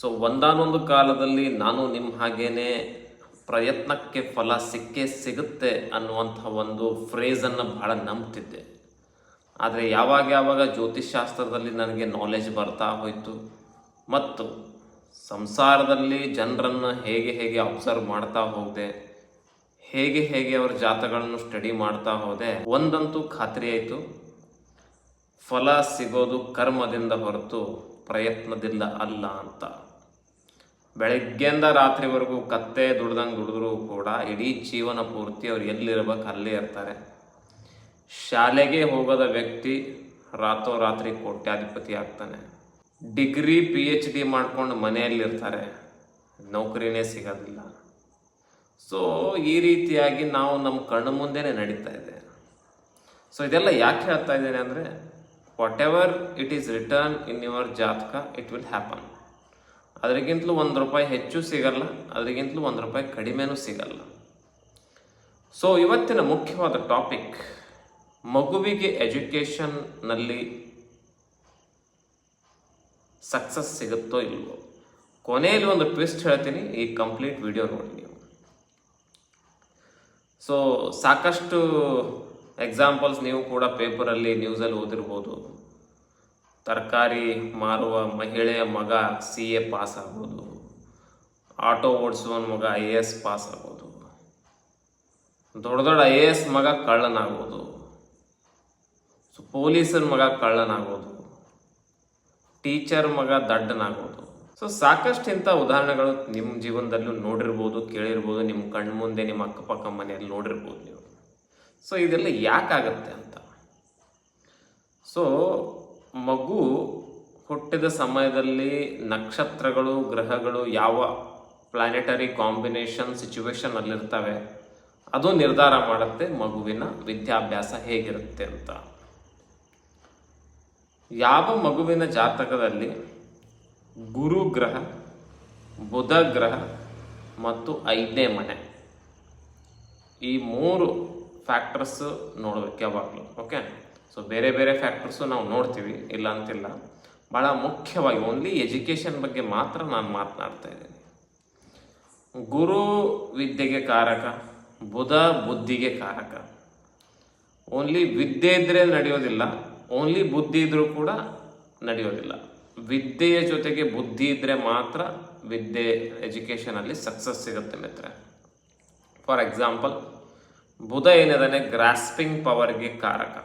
So ಒಂದಾನೊಂದು ಕಾಲದಲ್ಲಿ ನಾನು ನಿಮ್ಮ ಹಾಗೇನೆ ಪ್ರಯತ್ನಕ್ಕೆ ಫಲ ಸಿಕ್ಕೇ ಸಿಗುತ್ತೆ ಅನ್ನುವಂಥ ಒಂದು ಫ್ರೇಸನ್ನು ಬಹಳ ನಂಬ್ತಿದ್ದೆ. ಆದರೆ ಯಾವಾಗ ಯಾವಾಗ ಜ್ಯೋತಿಷ್ಶಾಸ್ತ್ರದಲ್ಲಿ ನನಗೆ ನಾಲೆಜ್ ಬರ್ತಾ ಹೋಯಿತು ಮತ್ತು ಸಂಸಾರದಲ್ಲಿ ಜನರನ್ನು ಹೇಗೆ ಹೇಗೆ ಅಬ್ಸರ್ವ್ ಮಾಡ್ತಾ ಹೋದೆ, ಹೇಗೆ ಹೇಗೆ ಅವರ ಜಾತಗಳನ್ನು ಸ್ಟಡಿ ಮಾಡ್ತಾ ಹೋದೆ, ಒಂದಂತೂ ಖಾತ್ರಿ ಆಯಿತು. ಫಲ ಸಿಗೋದು ಕರ್ಮದಿಂದ ಹೊರತು ಪ್ರಯತ್ನದಿಂದ ಅಲ್ಲ ಅಂತ. ಬೆಳಗ್ಗೆಯಿಂದ ರಾತ್ರಿವರೆಗೂ ಕತ್ತೆ ದುಡ್ದಂಗೆ ದುಡಿದ್ರೂ ಕೂಡ ಇಡೀ ಜೀವನ ಪೂರ್ತಿ ಅವ್ರು ಎಲ್ಲಿರ್ಬೇಕು ಅಲ್ಲೇ ಇರ್ತಾರೆ. ಶಾಲೆಗೆ ಹೋಗದ ವ್ಯಕ್ತಿ ರಾತ್ರೋರಾತ್ರಿ ಕೋಟ್ಯಾಧಿಪತಿ ಆಗ್ತಾನೆ. ಡಿಗ್ರಿ ಪಿ ಎಚ್ ಡಿ ಮಾಡ್ಕೊಂಡು ಮನೆಯಲ್ಲಿರ್ತಾರೆ. ನೌಕರಿನೇ ಸಿಗೋದಿಲ್ಲ. ಸೊ ಈ ರೀತಿಯಾಗಿ ನಾವು ನಮ್ಮ ಕಣ್ಣು ಮುಂದೆನೇ ನಡೀತಾ ಇದೆ. ಸೊ ಇದೆಲ್ಲ ಯಾಕೆ ಹೇಳ್ತಾ ಇದ್ದೇನೆ ಅಂದರೆ whatever it is return in your ಜಾತಕ ಇಟ್ ವಿಲ್ ಹ್ಯಾಪನ್ ಅದರಿಗಿಂತಲೂ ಒಂದು ರೂಪಾಯಿ ಹೆಚ್ಚು ಸಿಗಲ್ಲ, ಅದರಿಗಿಂತಲೂ ಒಂದು ರೂಪಾಯಿ ಕಡಿಮೆನೂ ಸಿಗಲ್ಲ. ಸೊ ಇವತ್ತಿನ ಮುಖ್ಯವಾದ ಟಾಪಿಕ್ ಮಗುವಿಗೆ ಎಜುಕೇಷನ್ನಲ್ಲಿ ಸಕ್ಸಸ್ ಸಿಗುತ್ತೋ ಇಲ್ವೋ? ಕೊನೆಯಲ್ಲಿ ಒಂದು ಟ್ವಿಸ್ಟ್ ಹೇಳ್ತೀನಿ, ಈ ಕಂಪ್ಲೀಟ್ ವಿಡಿಯೋ ನೋಡಿ ನೀವು. ಸೊ ಸಾಕಷ್ಟು ಎಕ್ಸಾಂಪಲ್ಸ್ ನೀವು ಕೂಡ ಪೇಪರಲ್ಲಿ ನ್ಯೂಸಲ್ಲಿ ಓದಿರ್ಬೋದು. ತರಕಾರಿ ಮಾರುವ ಮಹಿಳೆಯ ಮಗ ಸಿ ಎ ಪಾಸ್ ಆಗ್ಬೋದು ಆಟೋ ಓಡಿಸುವ ಮಗ ಐ ಎ ಎಸ್ ಪಾಸ್ ಆಗ್ಬೋದು ದೊಡ್ಡ ದೊಡ್ಡ ಐ ಎ ಎಸ್ ಮಗ ಕಳ್ಳನಾಗ್ಬೋದು. ಸೊ ಪೊಲೀಸರ ಮಗ ಕಳ್ಳನಾಗ್ಬೋದು. ಟೀಚರ್ ಮಗ ದಡ್ಡನಾಗ್ಬೋದು. ಸೊ ಸಾಕಷ್ಟು ಇಂಥ ಉದಾಹರಣೆಗಳು ನಿಮ್ಮ ಜೀವನದಲ್ಲೂ ನೋಡಿರ್ಬೋದು, ಕೇಳಿರ್ಬೋದು ನಿಮ್ಮ ಕಣ್ಣು ಮುಂದೆ ನಿಮ್ಮ ಅಕ್ಕಪಕ್ಕ ಮನೆಯಲ್ಲಿ ನೋಡಿರ್ಬೋದು ನೀವು. ಸೊ ಇದೆಲ್ಲ ಯಾಕಾಗತ್ತೆ ಅಂತ. ಸೊ ಮಗು ಹುಟ್ಟಿದ ಸಮಯದಲ್ಲಿ ನಕ್ಷತ್ರಗಳು, ಗ್ರಹಗಳು ಯಾವ ಪ್ಲಾನೆಟರಿ ಕಾಂಬಿನೇಷನ್ ಸಿಚುವೇಶನ್ ಅಲ್ಲಿರ್ತವೆ, ಅದು ನಿರ್ಧಾರ ಮಾಡುತ್ತೆ ಮಗುವಿನ ವಿದ್ಯಾಭ್ಯಾಸ ಹೇಗಿರುತ್ತೆ ಅಂತ. ಯಾವ ಮಗುವಿನ ಜಾತಕದಲ್ಲಿ ಗುರು ಗ್ರಹ, ಬುಧ ಗ್ರಹ ಮತ್ತು ಐದನೇ ಮನೆ? ಈ ಮೂರು ಫ್ಯಾಕ್ಟರ್ಸ್ ನೋಡಬೇಕು ಯಾವಾಗಲೂ ಓಕೆ ಸೊ ಬೇರೆ ಬೇರೆ ಫ್ಯಾಕ್ಟರ್ಸು ನಾವು ನೋಡ್ತೀವಿ, ಇಲ್ಲ ಅಂತಿಲ್ಲ. ಭಾಳ ಮುಖ್ಯವಾಗಿ ಓನ್ಲಿ ಎಜುಕೇಷನ್ ಬಗ್ಗೆ ಮಾತ್ರ ನಾನು ಮಾತನಾಡ್ತಾ ಇದ್ದೀನಿ. ಗುರು ವಿದ್ಯೆಗೆ ಕಾರಕ, ಬುಧ ಬುದ್ಧಿಗೆ ಕಾರಕ. ಓನ್ಲಿ ವಿದ್ಯೆ ಇದ್ದರೆ ನಡೆಯೋದಿಲ್ಲ ಓನ್ಲಿ ಬುದ್ಧಿ ಇದ್ದರೂ ಕೂಡ ನಡೆಯೋದಿಲ್ಲ. ವಿದ್ಯೆಯ ಜೊತೆಗೆ ಬುದ್ಧಿ ಇದ್ದರೆ ಮಾತ್ರ ವಿದ್ಯೆ ಎಜುಕೇಷನಲ್ಲಿ ಸಕ್ಸಸ್ ಸಿಗುತ್ತೆ ಮಿತ್ರ ಫಾರ್ ಎಕ್ಸಾಂಪಲ್ ಬುಧ ಏನಿದಾನೆ ಗ್ರಾಸ್ಪಿಂಗ್ ಪವರ್ಗೆ ಕಾರಕ.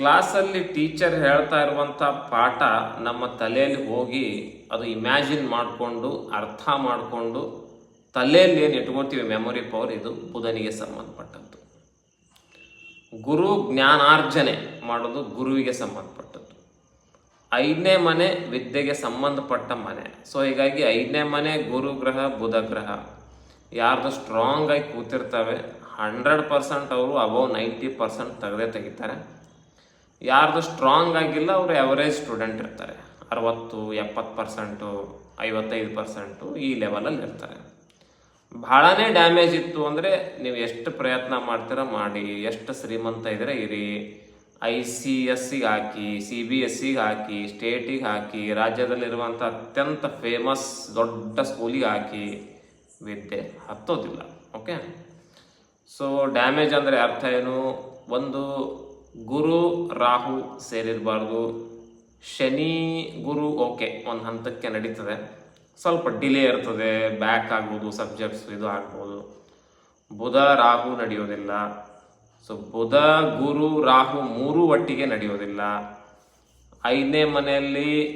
ಕ್ಲಾಸಲ್ಲಿ ಟೀಚರ್ ಹೇಳ್ತಾ ಇರುವಂಥ ಪಾಠ ನಮ್ಮ ತಲೆಯಲ್ಲಿ ಹೋಗಿ ಅದು ಇಮ್ಯಾಜಿನ್ ಮಾಡಿಕೊಂಡು, ಅರ್ಥ ಮಾಡಿಕೊಂಡು ತಲೆಯಲ್ಲಿ ಏನು ಇಟ್ಕೊಳ್ತೀವಿ ಮೆಮೊರಿ ಪವರ್ ಇದು ಬುಧನಿಗೆ ಸಂಬಂಧಪಟ್ಟದ್ದು. ಗುರು ಜ್ಞಾನಾರ್ಜನೆ ಮಾಡೋದು ಗುರುವಿಗೆ ಸಂಬಂಧಪಟ್ಟದ್ದು. ಐದನೇ ಮನೆ ವಿದ್ಯೆಗೆ ಸಂಬಂಧಪಟ್ಟ ಮನೆ. ಸೊ ಹೀಗಾಗಿ ಐದನೇ ಮನೆ ಗುರು ಗ್ರಹ, ಬುಧ ಗ್ರಹ. ಯಾರ್ದು ಸ್ಟ್ರಾಂಗ್ ಆಗಿ ಕೂತಿರ್ತವೆ ಹಂಡ್ರೆಡ್ ಪರ್ಸೆಂಟ್ ಅವರು ಅಬೌವ್ ನೈಂಟಿ ಪರ್ಸೆಂಟ್ ತೆಗೆದೇ ತೆಗಿತಾರೆ. ಯಾರ್ದು ಸ್ಟ್ರಾಂಗ್ ಆಗಿಲ್ಲ, ಅವರು ಎವರೇಜ್ ಸ್ಟೂಡೆಂಟ್ ಇರ್ತಾರೆ. ಅರವತ್ತು, ಎಪ್ಪತ್ತು ಪರ್ಸೆಂಟು ಐವತ್ತೈದು ಪರ್ಸೆಂಟು ಈ ಲೆವೆಲಲ್ಲಿ ಇರ್ತಾರೆ. ಭಾಳನೇ ಡ್ಯಾಮೇಜ್ ಇತ್ತು ಅಂದರೆ ನೀವು ಎಷ್ಟು ಪ್ರಯತ್ನ ಮಾಡ್ತೀರ ಮಾಡಿ, ಎಷ್ಟು ಶ್ರೀಮಂತ ಇದ್ದರೆ ಇರಿ. ಐ ಸಿ ಎಸ್ಸಿಗೆ ಹಾಕಿ ಸಿ ಬಿ ಎಸ್ಸಿಗೆ ಹಾಕಿ ಸ್ಟೇಟಿಗೆ ಹಾಕಿ ರಾಜ್ಯದಲ್ಲಿರುವಂಥ ಅತ್ಯಂತ ಫೇಮಸ್ ದೊಡ್ಡ ಸ್ಕೂಲಿಗೆ ಹಾಕಿ, ವಿದ್ಯೆ ಹತ್ತೋದಿಲ್ಲ ಓಕೆ ಸೊ ಡ್ಯಾಮೇಜ್ ಅಂದರೆ ಅರ್ಥ ಏನು? ಒಂದು ಗುರು ರಾಹು ಸೇರಿರಬಾರ್ದು. ಶನಿ ಗುರು, ಓಕೆ, ಒಂದು ಹಂತಕ್ಕೆ ನಡೀತದೆ. ಸ್ವಲ್ಪ ಡಿಲೇ ಇರ್ತದೆ, ಬ್ಯಾಕ್ ಆಗ್ಬೋದು, ಸಬ್ಜೆಕ್ಟ್ಸ್ ಇದು ಆಗ್ಬೋದು. ಬುಧ, ರಾಹು ನಡೆಯೋದಿಲ್ಲ. ಸೊ ಬುಧ, ಗುರು, ರಾಹು ಮೂರು ಒಟ್ಟಿಗೆ ನಡೆಯೋದಿಲ್ಲ. ಐದನೇ ಮನೆಯಲ್ಲಿ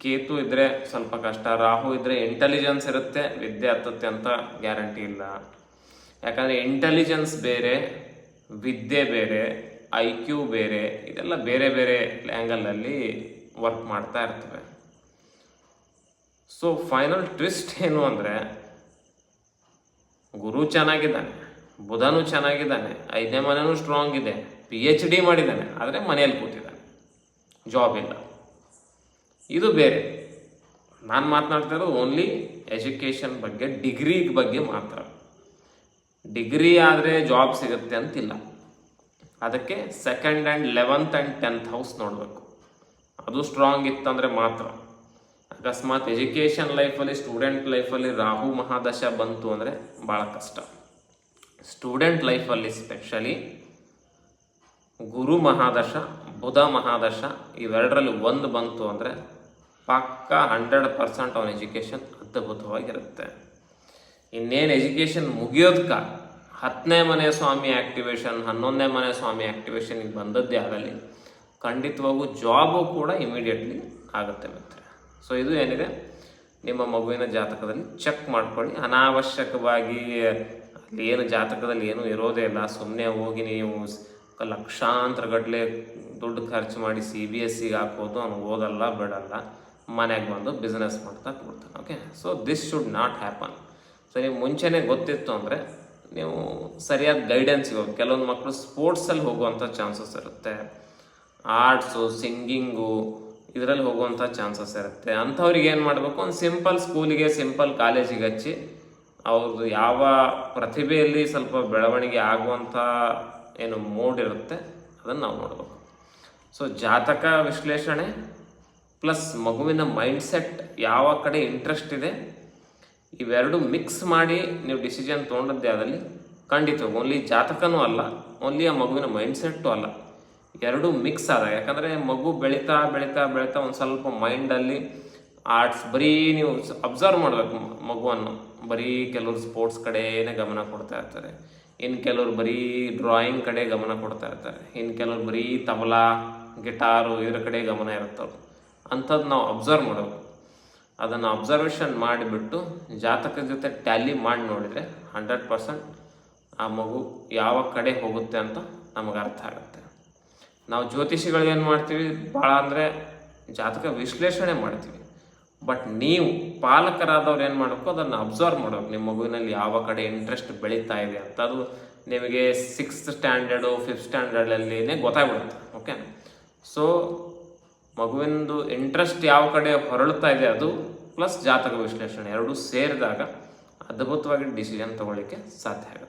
ಕೇತು ಇದ್ದರೆ ಸ್ವಲ್ಪ ಕಷ್ಟ, ರಾಹು ಇದ್ದರೆ ಇಂಟೆಲಿಜೆನ್ಸ್ ಇರುತ್ತೆ, ವಿದ್ಯೆ ಹತ್ತುತ್ತೆ ಅಂತ ಗ್ಯಾರಂಟಿ ಇಲ್ಲ. ಯಾಕಂದರೆ ಇಂಟೆಲಿಜೆನ್ಸ್ ಬೇರೆ, ವಿದ್ಯೆ ಬೇರೆ. ಐ ಕ್ಯೂ ಬೇರೆ, ಇದೆಲ್ಲ ಬೇರೆ ಬೇರೆ ಆ್ಯಂಗಲಲ್ಲಿ ವರ್ಕ್ ಮಾಡ್ತಾ ಇರ್ತವೆ. ಸೊ ಫೈನಲ್ ಟ್ವಿಸ್ಟ್ ಏನು ಅಂದರೆ, ಗುರು ಚೆನ್ನಾಗಿದ್ದಾನೆ, ಬುಧನೂ ಚೆನ್ನಾಗಿದ್ದಾನೆ, ಐದನೇ ಮನೆಯೂ ಸ್ಟ್ರಾಂಗ್ ಇದೆ ಪಿ ಎಚ್ ಡಿ ಮಾಡಿದ್ದಾನೆ, ಆದರೆ ಮನೆಯಲ್ಲಿ ಕೂತಿದ್ದಾನೆ ಜಾಬ್ ಇಲ್ಲ. ಇದು ಬೇರೆ. ನಾನು ಮಾತನಾಡ್ತಾ ಇರೋದು ಓನ್ಲಿ ಎಜುಕೇಷನ್ ಬಗ್ಗೆ ಡಿಗ್ರಿ ಬಗ್ಗೆ ಮಾತ್ರ. ಡಿಗ್ರಿ ಆದರೆ ಜಾಬ್ ಸಿಗುತ್ತೆ ಅಂತಿಲ್ಲ. ಅದಕ್ಕೆ second and eleventh and tenth house ನೋಡಬೇಕು. ಅದು ಸ್ಟ್ರಾಂಗ್ ಇತ್ತಂದರೆ ಮಾತ್ರ. ಅಕಸ್ಮಾತ್ ಎಜುಕೇಷನ್ ಲೈಫಲ್ಲಿ ಸ್ಟೂಡೆಂಟ್ ಲೈಫಲ್ಲಿ ರಾಹು ಮಹಾದಶ ಬಂತು ಅಂದರೆ ಭಾಳ ಕಷ್ಟ. ಸ್ಟೂಡೆಂಟ್ ಲೈಫಲ್ಲಿ ಸ್ಪೆಷಲಿ ಗುರು ಮಹಾದಶ, ಬುಧ ಮಹಾದಶ ಇವೆರಡರಲ್ಲಿ ಒಂದು ಬಂತು ಅಂದರೆ ಪಕ್ಕ ಹಂಡ್ರೆಡ್ ಪರ್ಸೆಂಟ್ ಅವನ ಎಜುಕೇಷನ್ ಅದ್ಭುತವಾಗಿರುತ್ತೆ. ಇನ್ನೇನು ಎಜುಕೇಷನ್ ಮುಗಿಯೋದಕ್ಕ ಹತ್ತನೇ ಮನೆ ಸ್ವಾಮಿ ಆ್ಯಕ್ಟಿವೇಶನ್ ಹನ್ನೊಂದನೇ ಮನೆ ಸ್ವಾಮಿ ಆ್ಯಕ್ಟಿವೇಶನ್ಗೆ ಬಂದದ್ದೇ ಆಗಲಿ, ಖಂಡಿತವಾಗೂ ಜಾಬು ಕೂಡ ಇಮಿಡಿಯೇಟ್ಲಿ ಆಗುತ್ತೆ ಮಿತ್ರ ಸೊ ಇದು ಏನಿದೆ? ನಿಮ್ಮ ಮಗುವಿನ ಜಾತಕದಲ್ಲಿ ಚೆಕ್ ಮಾಡ್ಕೊಳ್ಳಿ. ಅನಾವಶ್ಯಕವಾಗಿ ಅಲ್ಲಿ ಏನು ಜಾತಕದಲ್ಲಿ ಏನೂ ಇರೋದೇ ಇಲ್ಲ. ಸುಮ್ಮನೆ ಹೋಗಿ ನೀವು ಲಕ್ಷಾಂತರ ಗಟ್ಟಲೆ ದುಡ್ಡು ಖರ್ಚು ಮಾಡಿ ಸಿ ಬಿ ಎಸ್ ಸಿಗೆ ಹಾಕೋದು ಅವ್ನು ಓದಲ್ಲ, ಬಿಡಲ್ಲ. ಮನೆಗೆ ಬಂದು ಬಿಸ್ನೆಸ್ ಮಾಡ್ತಾ ಕೊಡ್ತಾನೆ okay so this should not happen ಸರಿ ಮುಂಚೆನೇ ಗೊತ್ತಿತ್ತು ಅಂದರೆ ನೀವು ಸರಿಯಾದ ಗೈಡೆನ್ಸ್ ಇವಾಗ ಕೆಲವೊಂದು ಮಕ್ಕಳು ಸ್ಪೋರ್ಟ್ಸಲ್ಲಿ ಹೋಗುವಂಥ ಚಾನ್ಸಸ್ ಇರುತ್ತೆ. ಆರ್ಟ್ಸು ಸಿಂಗಿಂಗು ಇದರಲ್ಲಿ ಹೋಗುವಂಥ ಚಾನ್ಸಸ್ ಇರುತ್ತೆ. ಅಂಥವ್ರಿಗೆ ಏನು ಮಾಡಬೇಕು? ಒಂದು ಸಿಂಪಲ್ ಸ್ಕೂಲಿಗೆ ಸಿಂಪಲ್ ಕಾಲೇಜಿಗೆ ಹಚ್ಚಿ ಅವ್ರದ್ದು ಯಾವ ಪ್ರತಿಭೆಯಲ್ಲಿ ಸ್ವಲ್ಪ ಬೆಳವಣಿಗೆ ಆಗುವಂಥ ಏನು ಮೂಡ್ ಇರುತ್ತೆ, ಅದನ್ನು ನಾವು ನೋಡಬೇಕು. ಸೊ ಜಾತಕ ವಿಶ್ಲೇಷಣೆ ಪ್ಲಸ್ ಮಗುವಿನ ಮೈಂಡ್ಸೆಟ್ ಯಾವ ಕಡೆ ಇಂಟ್ರೆಸ್ಟ್ ಇದೆ ಇವೆರಡು ಮಿಕ್ಸ್ ಮಾಡಿ ನೀವು ಡಿಸಿಷನ್ ತೊಗೊಂಡದ್ದೇ ಆದಲ್ಲಿ ಖಂಡಿತ ಓನ್ಲಿ ಜಾತಕನೂ ಅಲ್ಲ ಓನ್ಲಿ ಆ ಮಗುವಿನ ಮೈಂಡ್ಸೆಟ್ಟು ಅಲ್ಲ. ಎರಡೂ ಮಿಕ್ಸ್ ಆದ. ಯಾಕಂದರೆ ಮಗು ಬೆಳೀತಾ ಬೆಳೀತಾ ಬೆಳೀತಾ ಒಂದು ಸ್ವಲ್ಪ ಮೈಂಡಲ್ಲಿ ಆರ್ಟ್ಸ್ ಬರೀ ನೀವು ಅಬ್ಸರ್ವ್ ಮಾಡಬೇಕು ಮಗುವನ್ನು. ಬರೀ ಕೆಲವರು ಸ್ಪೋರ್ಟ್ಸ್ ಕಡೆನೇ ಗಮನ ಕೊಡ್ತಾ ಇರ್ತಾರೆ. ಇನ್ನು ಕೆಲವರು ಬರೀ ಡ್ರಾಯಿಂಗ್ ಕಡೆ ಗಮನ ಕೊಡ್ತಾ ಇರ್ತಾರೆ. ಇನ್ನು ಕೆಲವರು ಬರೀ ತಬಲಾ ಗಿಟಾರು ಇದ್ರ ಕಡೆ ಗಮನ ಇರುತ್ತವ್ರು. ಅಂಥದ್ದು ನಾವು ಅಬ್ಸರ್ವ್ ಮಾಡಬೇಕು. ಅದನ್ನು ಅಬ್ಸರ್ವೇಷನ್ ಮಾಡಿಬಿಟ್ಟು ಜಾತಕದ ಜೊತೆ ಟ್ಯಾಲಿ ಮಾಡಿ ನೋಡಿದರೆ ಹಂಡ್ರೆಡ್ ಪರ್ಸೆಂಟ್ ಆ ಮಗು ಯಾವ ಕಡೆ ಹೋಗುತ್ತೆ ಅಂತ ನಮಗೆ ಅರ್ಥ ಆಗುತ್ತೆ. ನಾವು ಜ್ಯೋತಿಷಿಗಳು ಏನು ಮಾಡ್ತೀವಿ? ಭಾಳ ಅಂದರೆ ಜಾತಕ ವಿಶ್ಲೇಷಣೆ ಮಾಡ್ತೀವಿ. ಬಟ್ ನೀವು ಪಾಲಕರಾದವ್ರು ಏನು ಮಾಡಬೇಕು? ಅದನ್ನು ಅಬ್ಸರ್ವ್ ಮಾಡಬೇಕು. ನಿಮ್ಮ ಮಗುವಿನಲ್ಲಿ ಯಾವ ಕಡೆ ಇಂಟ್ರೆಸ್ಟ್ ಬೆಳೀತಾ ಇದೆ ಅಂತ ಅದು ನಿಮಗೆ ಸಿಕ್ಸ್ತ್ ಸ್ಟ್ಯಾಂಡರ್ಡು ಫಿಫ್ತ್ ಸ್ಟ್ಯಾಂಡರ್ಡಲ್ಲಿನೇ ಗೊತ್ತಾಗ್ಬಿಡುತ್ತೆ. ಓಕೆ ಸೊ ಮಗುವಿನದು ಇಂಟ್ರೆಸ್ಟ್ ಯಾವ ಕಡೆ ಹೊರಳ್ತಾ ಇದೆ ಅದು ಪ್ಲಸ್ ಜಾತಕ ವಿಶ್ಲೇಷಣೆ ಎರಡೂ ಸೇರಿದಾಗ ಅದ್ಭುತವಾಗಿ ಡಿಸಿಷನ್ ತಗೊಳ್ಳಿಕ್ಕೆ ಸಾಧ್ಯ ಆಗುತ್ತೆ.